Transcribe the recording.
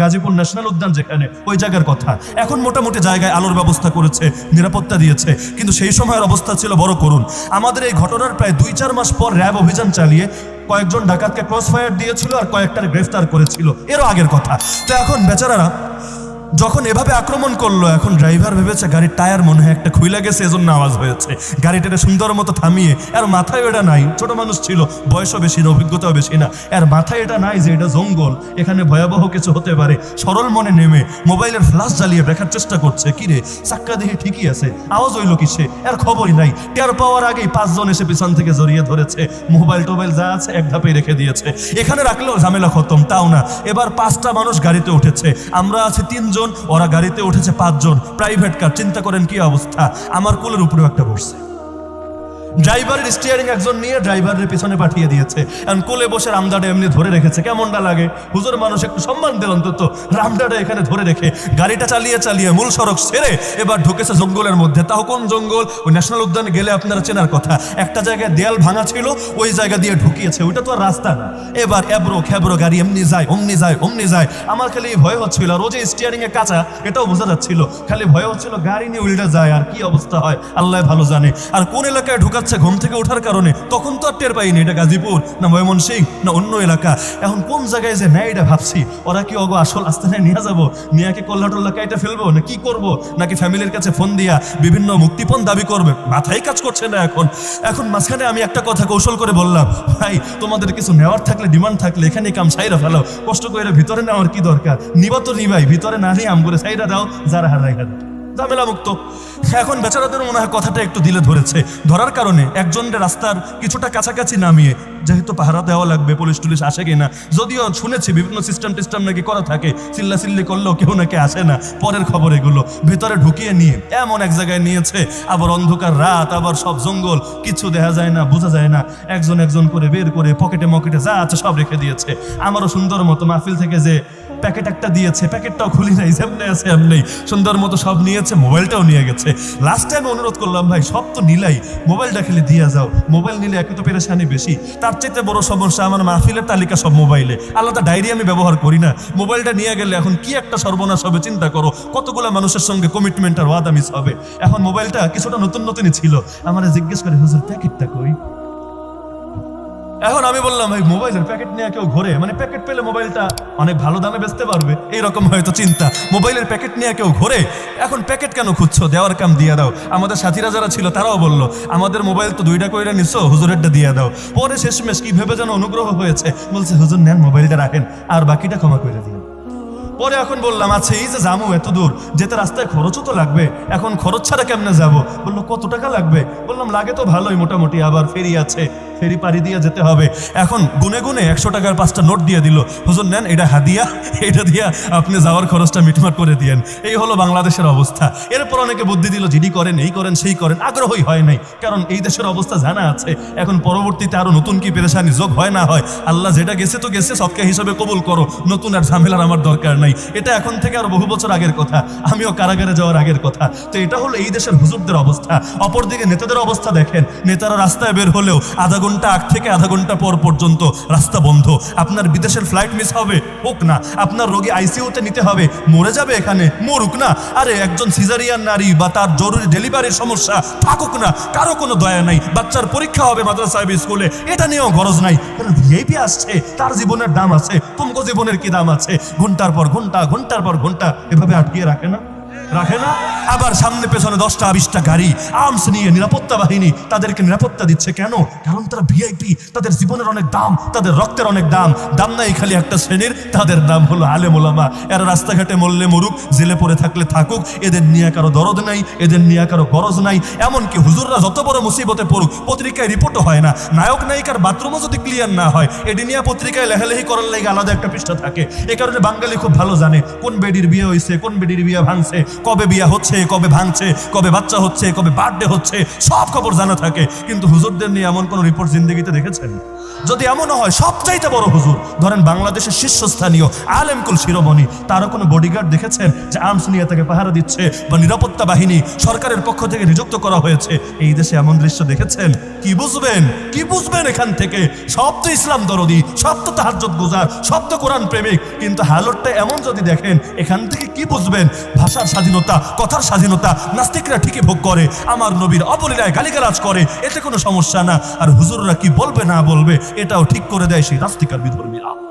Gazipur national উদ্যান যেখানে ওই জায়গার কথা। এখন মোটামুটি জায়গায় আলোর ব্যবস্থা করেছে, নিরাপত্তা দিয়েছে। কিন্তু সেই সময়ের অবস্থা ছিল বড় করুন আমাদের এই ঘটনার প্রায় দুই চার মাস পর র্যাব অভিযান চালিয়ে কয়েকজন ডাকাতকে ক্রস ফায়ার দিয়েছিল আর কয়েকটার গ্রেফতার করেছিল। এরও আগের কথা। তো এখন বেচারারা যখন এভাবে আক্রমণ করল, এখন ড্রাইভার ভেবেছে গাড়ির টায়ার মনে হয় একটা খুইলা গেছে, এজন্য আওয়াজ হয়েছে। গাড়িটাকে সুন্দর মতো থামিয়ে আর মাথায় এটা নাই। ছোট মানুষ ছিল, বয়সও বেশি না অভিজ্ঞতাও বেশি না। আর মাথায় এটা নাই যে এটা জঙ্গল, এখানে ভয়াবহ কিছু হতে পারে। সরল মনে নেমে মোবাইলের ফ্লাশ জ্বালিয়ে দেখার চেষ্টা করছে, কিরে, চাক্কা দেখে ঠিকই আছে, আওয়াজ হইল কিসে? আর খবরই নাই। টের পাওয়ার আগেই পাঁচজন এসে পিছন থেকে জড়িয়ে ধরেছে। মোবাইল টোবাইল যা আছে এক ধাপে রেখে দিয়েছে। এখানে রাখলেও ঝামেলা খতম, তাও না। এবার পাঁচটা মানুষ গাড়িতে উঠেছে। আমরা আছি তিনজন। ওরা গাড়িতে উঠেছে পাঁচজন। প্রাইভেট কার চিন্তা করেন কি অবস্থা? আমার কোলের উপরেও একটা বসছে। ড্রাইভারের স্টিয়ারিং একজন নিয়ে ড্রাইভারের পিছনে পাঠিয়ে দিয়েছে। এখন কোলে বসে রামদাটা এমনি ধরে রেখেছে। কেমনটা লাগে? হুজুর মানুষ একটু সম্মান দেন অন্তত। রামদাটা এখানে ধরে রেখে গাড়িটা চালিয়ে চালিয়ে মূল সড়ক ছেড়ে এবার ঢুকেছে জঙ্গলের মধ্যে। তাও কোন জঙ্গল? ওই ন্যাশনাল উদ্যানে গেলে আপনারা চেনার কথা। একটা জায়গায় দেয়াল ভাঙা ছিল, ওই জায়গা দিয়ে ঢুকিয়েছে। ওইটা তো আর রাস্তা না। এবার এবড়ো খেবড়ো গাড়ি এমনি যায়, অমনি যায় অমনি যায়। আমার খালি ভয় হচ্ছিল। আর ও যে স্টিয়ারিং এ কাঁচা, এটাও বোঝা যাচ্ছিল। খালি ভয় হচ্ছিল, গাড়ি নিয়ে উল্টে যায়। আর কি অবস্থা হয়? আল্লাহ ভালো জানে। আর কোন এলাকায় ঢুকাচ্ছে ঘুম থেকে ওঠার কারণে, তখন তো আর টের পাইনি এটা গাজীপুর, না ময়মনসিং, না অন্য এলাকা। এখন কোন জায়গায় যে নেয় এটা ভাবছি। ওরা কি অগো আসল আস্তানায় নিয়ে যাব? নিয়ে কি কল্লা টল্লা কাইটা ফেলব, না কি করব? নাকি ফ্যামিলির কাছে ফোন দিয়া বিভিন্ন মুক্তিপণ দাবি করবে? মাথায় কাজ করছে না এখন। এখন মাঝখানে আমি একটা কথা কৌশল করে বললাম, ভাই, তোমাদের কিছু নেওয়ার থাকলে, ডিমান্ড থাকলে এখানে কাম সাইরা ফেলাও কষ্ট করে ভিতরে নেওয়ার কি দরকার? নিবা তো নিবাই, ভিতরে না নিয়ে আম করে সাইরা দাও, যারা হারাই হারাই ঝামেলা মুক্ত এখন বেচারাদের মনে হয় কথাটা একটু দিলে ধরেছে। ধরার কারণে একজনের রাস্তার কিছুটা কাছাকাছি নামিয়ে, যেহেতু পাহারা দেওয়া লাগবে, পুলিশ টুলিশ আসে কিনা, যদিও শুনেছি বিভিন্ন সিস্টেম টিস্টেম নাকি করা থাকে চিল্লা চিল্লি করলেও কেউ নাকি আসে না, পরের খবর এগুলো। ভেতরে ঢুকিয়ে নিয়ে, এমন এক জায়গায় নিয়েছে, আবার অন্ধকার রাত, আবার সব জঙ্গল, কিছু দেখা যায় না, বোঝা যায় না, একজন একজন করে বের করে পকেটে মকেটে যা আছে সব রেখে দিয়েছে। আমারও সুন্দর মতো মাহফিল থেকে যে প্যাকেট একটা দিয়েছে, প্যাকেটটাও খুলি নাই, যেমনি আছে এমনি সুন্দর মতো সব নিয়েছে, মোবাইলটাও নিয়ে গেছে। লাস্ট টাইম অনুরোধ করলাম, ভাই, সব তো নিলাই। মোবাইলটা খেলে দিয়ে যাও। মোবাইল নিলে একে তো পেরেশানি বেশি। তার চাইতে বড় সমস্যা আমার মাহফিলের তালিকা সব মোবাইলে। আলাদা ডায়েরি আমি ব্যবহার করি না। মোবাইলটা নিয়ে গেলে এখন কি একটা সর্বনাশ হবে, চিন্তা করো। কতগুলো মানুষের সঙ্গে কমিটমেন্ট আর ওয়াদা মিস হবে। এখন মোবাইলটা কিছুটা নতুন নতুনই ছিল। আমার জিজ্ঞেস করে, হুজুর, প্যাকেটটা কই? এখন আমি বললাম ভাই মোবাইলের প্যাকেট নিয়ে কেউ ঘোরে? মানে প্যাকেট পেলে মোবাইলটা অনেক ভালো দামে বেচতে পারবে। এইরকম হয়তো চিন্তা। মোবাইলের প্যাকেট নিয়ে কেউ ঘোরে? এখন প্যাকেট কেন খুঁজছো? দেওয়ার কাম দিয়ে দাও। আমাদের সাথীরা যারা ছিল, তারাও বলল, আমাদের মোবাইল তো দুইটা কইরা নিছো, হুজুরেরটা দিয়ে দাও। পরে শেষমেশ কি ভেবে যেন অনুগ্রহ হয়েছে, বলছে, হুজুর, নেন মোবাইলটা রাখেন, আর বাকিটা ক্ষমা করে দিন। পরে এখন বললাম আচ্ছা এই যে যাব এত দূর, যেতে রাস্তায় খরচও তো লাগবে। এখন খরচ ছাড়া কেমনে যাব? বলল, কত টাকা লাগবে? বললাম, লাগে তো ভালোই, মোটামুটি, আবার ফেরি আছে। ফেরি পাড়ি দিয়ে যেতে হবে। এখন গুনে গুনে একশো টাকার পাঁচটা নোট দিয়ে দিল। হুজুর, নেন, এটা হাদিয়া, এটা দিয়া আপনি যাওয়ার খরচটা মিটমাট করে দিয়েন। এই হলো বাংলাদেশের অবস্থা। এরপর অনেকে বুদ্ধি দিল জিডি করেন, এই করেন, সেই করেন, আগ্রহই হয় নাই। কারণ এই দেশের অবস্থা জানা আছে। এখন পরবর্তীতে আরও নতুন কি পেরেশানি যোগ হয় না হয়, আল্লাহ যেটা গেছে তো গেছে সবকে হিসাবে কবুল করো। নতুন আর ঝামেলার আমার দরকার নাই। এটা এখন থেকে আর বহু বছর আগের কথা। আমিও কারাগারে যাওয়ার আগের কথা। তো এটা হলো এই দেশের হুজুরদের অবস্থা। অপরদিকে নেতাদের অবস্থা দেখেন। নেতারা রাস্তায় বের হলেও আধা ঘণ্টা আগ থেকে আধা ঘণ্টা পর পর্যন্ত রাস্তা বন্ধ। আপনার বিদেশের ফ্লাইট মিস হবে, হোক না। আপনার রোগী আইসিইউতে নিতে হবে, মরে যাবে এখানে, মরুক না। আরে, একজন সিজারিয়ান নারী বা তার জরুরি ডেলিভারির সমস্যা, থাকুক না। কারও কোনো দয়া নাই। বাচ্চার পরীক্ষা হবে মাদ্রাসা স্কুলে। এটা নিয়েও গরজ নাই। ভিআইপি আসছে। তার জীবনের দাম আছে। তুমকো জীবনের কি দাম আছে? ঘণ্টার পর ঘণ্টা, ঘণ্টার পর ঘণ্টা। এভাবে আটকিয়ে রাখে না? রাখে না। আবার সামনে পেছনে দশটা, বিশটা গাড়ি আর্মস নিয়ে নিরাপত্তা বাহিনী তাদেরকে নিরাপত্তা দিচ্ছে। কেন? কারণ তারা ভিআইপি তাদের জীবনের অনেক দাম, তাদের রক্তের অনেক দাম। দাম নাই খালি একটা শ্রেণির, তাদের নাম হলো আলে মোলামা এরা রাস্তাঘাটে মরলে মরুক, জেলে পড়ে থাকলে থাকুক। এদের নিয়ে কারও দরদ নাই, এদের নিয়ে কারও গরজ নাই। এমনকি হুজুররা যত বড় মুসিবতে পড়ুক, পত্রিকায় রিপোর্টও হয় না। নায়ক, নায়িকার বাথরুমও যদি ক্লিয়ার না হয় এটি নিয়ে পত্রিকায় লেখালেখি করার লাগে আলাদা একটা পৃষ্ঠা থাকে। এ কারণে বাঙালি খুব ভালো জানে কোন বেডির বিয়ে হয়েছে কোন বেডির বিয়ে ভাঙছে। কবে বিয়া হচ্ছে, কবে ভাঙছে, কবে বাচ্চা হচ্ছে, কবে বার্থডে হচ্ছে, সব খবর জানা থাকে। কিন্তু হুজুরদের নিয়ে এমন কোনো রিপোর্ট জিন্দগিতে দেখেছেন? যদি এমনও হয়, সবচাইতে বড় হুজুর, ধরেন বাংলাদেশের শীর্ষস্থানীয় আলেমকুল শিরোমণি, তারও কোনো বডিগার্ড দেখেছেন যে আর্মস নিয়ে তাকে পাহারা দিচ্ছে বা নিরাপত্তা বাহিনী সরকারের পক্ষ থেকে নিযুক্ত করা হয়েছে? এই দেশে এমন দৃশ্য দেখেছেন? কি বুঝবেন? কি বুঝবেন এখান থেকে? সব তো ইসলাম দরদি, সব তো তাহাজ্জত গুজার, সব তো কোরআন প্রেমিক। কিন্তু হালতটা এমন যদি দেখেন, এখান থেকে কি বুঝবেন? ভাষার স্বাধীনতা, কথার স্বাধীনতা, নাস্তিকরা ঠিকই ভোগ করে, আমার নবীর অবলীলায় গালিগালাজ করে, এতে কোনো সমস্যা না। আর হুজুররা কি বলবে না বলবে? এটাও ঠিক করে দেয় সেই নাস্তিকার বিধর্মীরা।